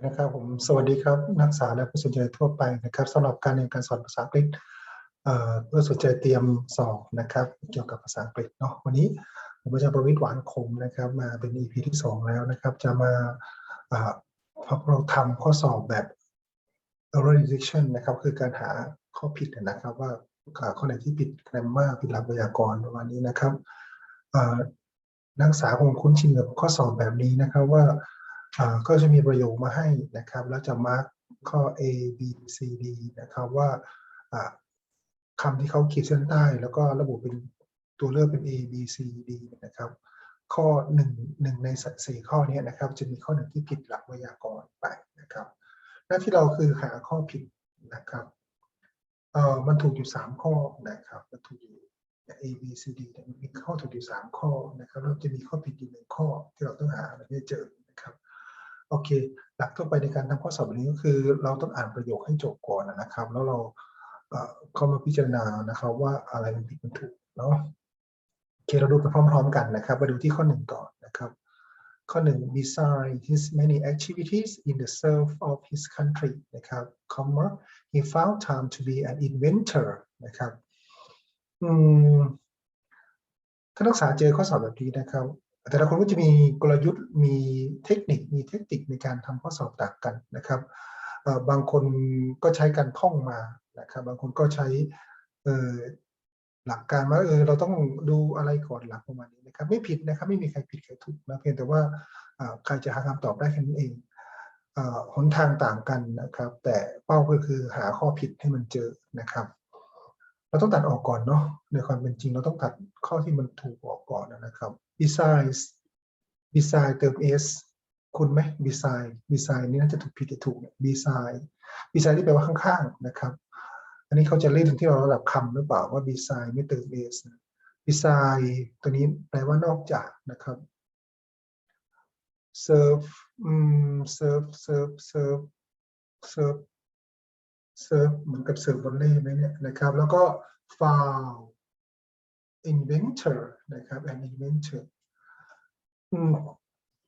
นะครับผมสวัสดีครับนักศึกษาและผู้สนใจทั่วไปนะครับสำหรับการเรียนการสอนภาษาอังกฤษเพื่อสนใจเตรียมสอบนะครับ เกี่ยวกับภาษาอังกฤษเนาะวันนี้ผมอาจารย์ประวิทย์หวานคมนะครับ มาเป็น EP ที่สองแล้วนะครับ จะมาอ่าเราทำข้อสอบแบบ error detection นะครับ คือการหาข้อผิดนะครับว่าข้อไหนที่ผิด grammar ผิดหลักไวยากรณ์ประมาณนี้นะครับนักศึกษาคงคุ้นชินกับข้อสอบแบบนี้นะครับว่า ก็จะมีประโยคมาให้นะครับ แล้วจะมาร์กข้อ A B C D นะครับว่าอ่าคำที่เขาขีดเส้นใต้ แล้วก็ระบุเป็นตัวเลือกเป็น A B C D นะครับ ข้อหนึ่งหนึ่งในสี่ข้อนี้นะครับ จะมีข้อหนึ่งที่ผิดหลักไวยากรณ์ไปนะครับ หน้าที่เราคือหาข้อผิดนะครับเอ่อมันถูกอยู่สามข้อนะครับมันถูกอยู่ A B C D มันมีข้อถูกอยู่สามข้อนะครับแล้วจะมีข้อผิดอยู่หนึ่งข้อที่เราต้องหามันให้เจอ โอเค หลักทั่วไปในการทำข้อสอบแบบนี้ก็คือ เราต้องอ่านประโยคให้จบก่อนนะครับ แล้วเราเอ่อเข้ามาพิจารณานะครับว่าอะไรมันผิดมันถูกเนาะโอเคเราดูไปพร้อม ๆ กันนะครับ มาดูที่ข้อหนึ่งก่อนนะครับ ข้อหนึ่ง beside his many activities in the serve of his country นะครับ comma he found time to be an inventor นะครับอืมถ้านักศึกษาเจอข้อสอบแบบนี้นะครับ แต่ละคนก็จะมีกลยุทธ์มีเทคนิคมีเทคนิคในการทำข้อสอบต่างกันนะครับบางคนก็ใช้การท่องมานะครับบางคนก็ใช้หลักการว่าเออเราต้องดูอะไรก่อนหลักประมาณนี้นะครับ ไม่ผิดนะครับไม่มีใครผิดใครถูกนะเพียงแต่ว่าใครจะหาคำตอบได้แค่นั้นเองหนทางต่างกันนะครับ แต่เป้าก็คือหาข้อผิดให้มันเจอนะครับ เราต้องตัดออกก่อนเนาะในความเป็นจริงเราต้องตัดข้อที่มันถูกออกก่อนนะครับ besides beside เติม s คุณไหม beside beside นี่น่าจะถูกผิดหรือถูกนะ beside beside ที่แปลว่าข้างๆนะครับ อันนี้เขาจะเล่นถึงที่เราระดับคำหรือเปล่าว่า beside ไม่เติม s beside ตัวนี้แปลว่านอกจากนะครับ serve อืม serve serve serve serve serve เหมือนกับเสิร์ฟบอลเล่ไหมเนี่ยนะครับ แล้วก็ found inventor นะครับ an inventor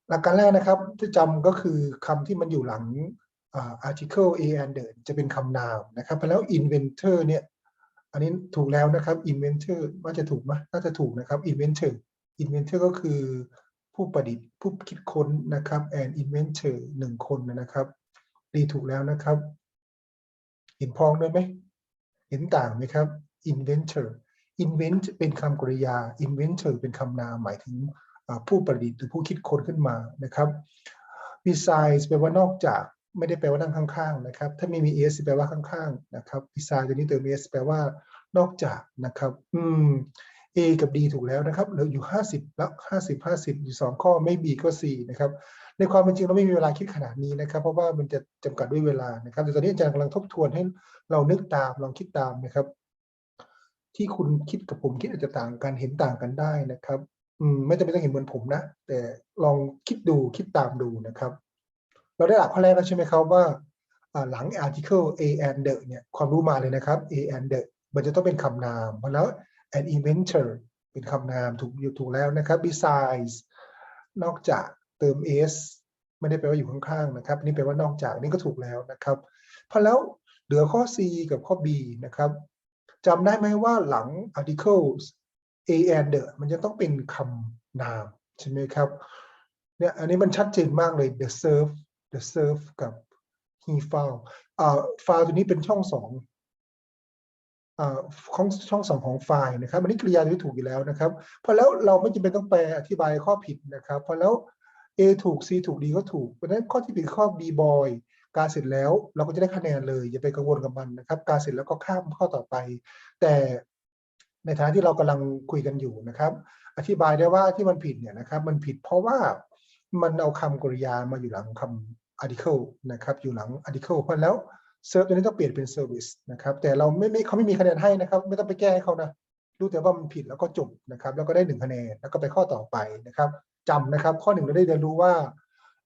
หลักการแรกนะครับที่จำก็คือคำที่มันอยู่หลัง article a and the จะเป็นคำนามนะครับแล้ว inventor เนี่ยอันนี้ถูกแล้วนะครับ inventor ว่าจะถูกไหมน่าจะถูกนะครับ inventor inventor ก็คือผู้ประดิษฐ์ผู้คิดค้นนะครับ and inventor หนึ่งคนนะครับดีถูกแล้วนะครับ เห็นพ้องด้วยไหม เห็นต่างไหมครับ inventor invent เป็นคำกริยา inventor เป็นคำนามหมายถึงผู้ประดิษฐ์หรือผู้คิดค้นขึ้นมานะครับ besides แปลว่านอกจากไม่ได้แปลว่านั่งข้างๆนะครับ ถ้าไม่มี s แปลว่าข้างๆนะครับ besides ตัวนี้เติม s แปลว่านอกจากนะครับ อืม A กับ D ถูกแล้วนะครับเหลืออยู่ 50 แล้ว 50 50 อยู่ 2 ข้อไม่ B ก็ C นะครับ ในความเป็นจริงเราไม่มีเวลาคิดขนาดนี้นะครับ เพราะว่ามันจะจำกัดด้วยเวลานะครับ แต่ตอนนี้อาจารย์กำลังทบทวนให้เรานึกตามลองคิดตามนะครับ ที่คุณคิดกับผมคิดอาจจะต่างกันเห็นต่างกันได้นะครับ อืมไม่จำเป็นต้องเห็นเหมือนผมนะ แต่ลองคิดดูคิดตามดูนะครับ เราได้หลักข้อแรกแล้วใช่ไหมครับว่าหลัง article a and the เนี่ยความรู้มาเลยนะครับ a and the มันจะต้องเป็นคำนามพราแล้ว an inventor เป็นคำนามถูกอยู่ถูกแล้วนะครับ besides นอกจากเติม s ไม่ได้แปลว่าอยู่ข้างๆนะครับ นี่แปลว่านอกจากนี่ก็ถูกแล้วนะครับพอแล้วเหลือข้อ c กับข้อ b นะครับ จำได้ไหมว่าหลัง articles a and the มันจะต้องเป็นคำนาม ใช่ไหมครับ เนี่ยอันนี้มันชัดเจนมากเลย the serve the serve กับ he found อ่า found ตัวนี้เป็นช่องสองอ่าของช่องสองของไฟล์นะครับอันนี้กริยาที่ถูกอยู่แล้วนะครับพอแล้วเราไม่จำเป็นต้องแปลอธิบายข้อผิดนะครับพอแล้ว A ถูก C ถูก D ก็ถูกเพราะฉะนั้นข้อที่ผิดข้อ B boy การเสร็จแล้วเราก็จะได้คะแนนเลย อย่าไปกังวลกับมันนะครับ การเสร็จแล้วก็ข้ามข้อต่อไป แต่ในฐานะที่เรากำลังคุยกันอยู่นะครับ อธิบายได้ว่าที่มันผิดเนี่ยนะครับ มันผิดเพราะว่ามันเอาคำกริยามาอยู่หลังคำ article นะครับ อยู่หลัง article เพราะแล้ว serve ตัวนี้ต้องเปลี่ยนเป็น service นะครับ แต่เราไม่ไม่เขาไม่มีคะแนนให้นะครับ ไม่ต้องไปแก้ให้เขานะรู้แต่ว่ามันผิดแล้วก็จบนะครับ แล้วก็ได้หนึ่งคะแนนแล้วก็ไปข้อต่อไปนะครับจำนะครับ ข้อหนึ่งเราได้เรียนรู้ว่า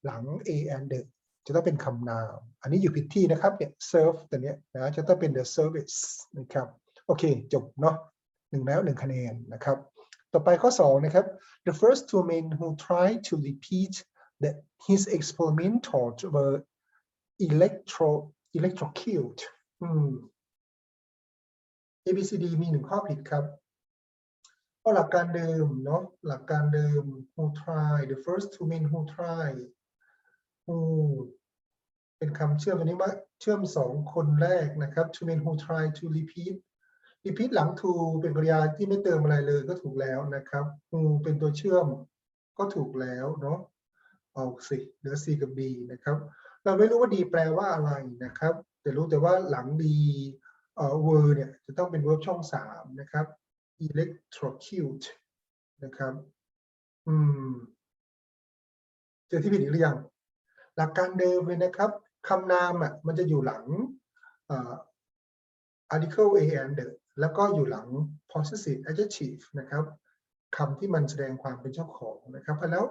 หลัง a and the จะต้องเป็นคำนาม อันนี้อยู่ผิดที่นะครับเนี่ย serve ตัวเนี้ยนะจะต้องเป็น the service นะครับโอเค จบเนาะหนึ่งแล้วหนึ่งคะแนนนะครับ ต่อไปข้อสองนะครับ the first two men who tried to repeat that his experimental were electro electrocute อืม A B C D มีหนึ่งข้อผิดครับเพราะหลักการเดิมเนาะหลักการเดิม who try the first two men who try who เป็นคำเชื่อมตัวนี้ว่าเชื่อมสองคนแรกนะครับ to men who try to repeat repeat หลัง to เป็นกริยาที่ไม่เติมอะไรเลยก็ถูกแล้วนะครับ who เป็นตัวเชื่อมก็ถูกแล้วเนาะเอาสิเหลือ C กับ D นะครับ เราไม่รู้ว่า D แปลว่าอะไรนะครับ แต่รู้แต่ว่าหลัง D เอ่อ word เนี่ยจะต้องเป็น verb ช่องสามนะครับ electrocute นะครับ อืม เจอที่ผิดอีกหรือยัง หลักการเดิมเลยนะครับ คำนามอะมันจะอยู่หลังอ article a and the แล้วก็อยู่หลัง possessive adjective นะครับคำที่มันแสดงความเป็นเจ้าของนะครับพราะแล้ว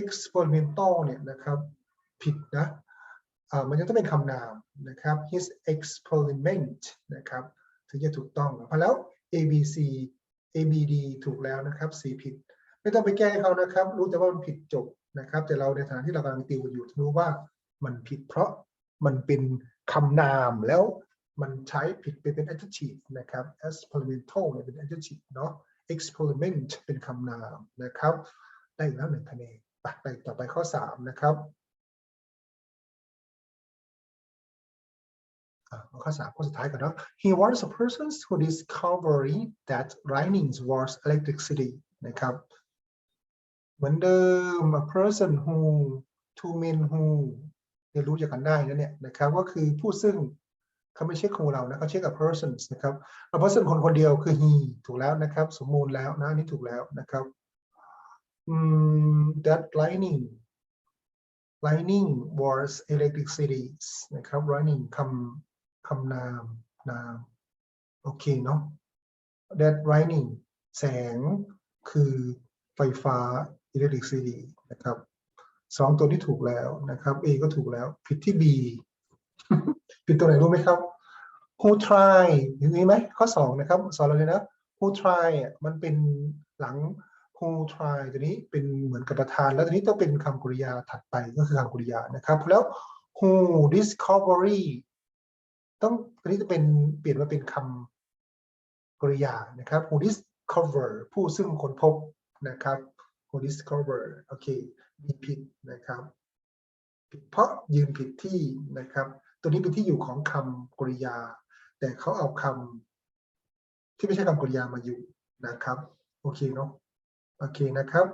experimental เนี่ยนะครับผิดนะมันจะต้องเป็นคำนามนะครับ his experiment นะครับถึงจะถูกต้องพราะแล้ว A B C A B D ถูกแล้วนะครับ C ผิด ไม่ต้องไปแก้เขานะครับ รู้แต่ว่ามันผิดจบนะครับ แต่เราในฐานะที่เรากำลังติวอยู่รู้ว่ามันผิดเพราะ มันเป็นคำนามแล้วมันใช้ผิดไปเป็น adjective นะครับ experimental เนี่ยเป็น adjective เนาะ experiment เป็นคำนามนะครับ ได้อีกแล้วหนึ่งคะแนนไปไปต่อไปข้อสามนะครับข้อสามข้อสุดท้ายก่อนเนาะ He was a person who discovered that lightning was electricity นะครับ เหมือนเดิม a person who two men who เรียนรู้จากกันได้นะเนี่ยนะครับก็คือผู้ซึ่งเขาไม่เช็คของเรานะเขาเช็คกับ persons นะครับ a person คนคนเดียวคือ he ถูกแล้วนะครับ สมมูลแล้วนะนนี่ถูกแล้วนะครับอืม that lightning lightning was electricity นะครับ lightning คำคำนามนามโอเคเนาะ that lightning แสงคือไฟฟ้า electricity นะครับ สองตัวนี้ถูกแล้วนะครับ A ก็ถูกแล้ว ผิดที่ B ผิดตัวไหนรู้ไหมครับ who try อย่างนี้ไหมข้อสองนะครับสอนเราเลยนะ who try มันเป็นหลัง who try ตัวนี้เป็นเหมือนกับประธาน แล้วตัวนี้ต้องเป็นคำกริยาถัดไปก็คือคำกริยานะครับ แล้ว who discovery ต้องตัวนี้จะเป็นเปลี่ยนมาเป็นคำกริยานะครับ who discover ผู้ซึ่งค้นพบนะครับ who discover โอเคมีผิดนะครับผิดเพราะยืนผิดที่นะครับ ตัวนี้เป็นที่อยู่ของคำกริยา แต่เขาเอาคำที่ไม่ใช่คำกริยามาอยู่นะครับ โอเคเนาะโอเคนะครับ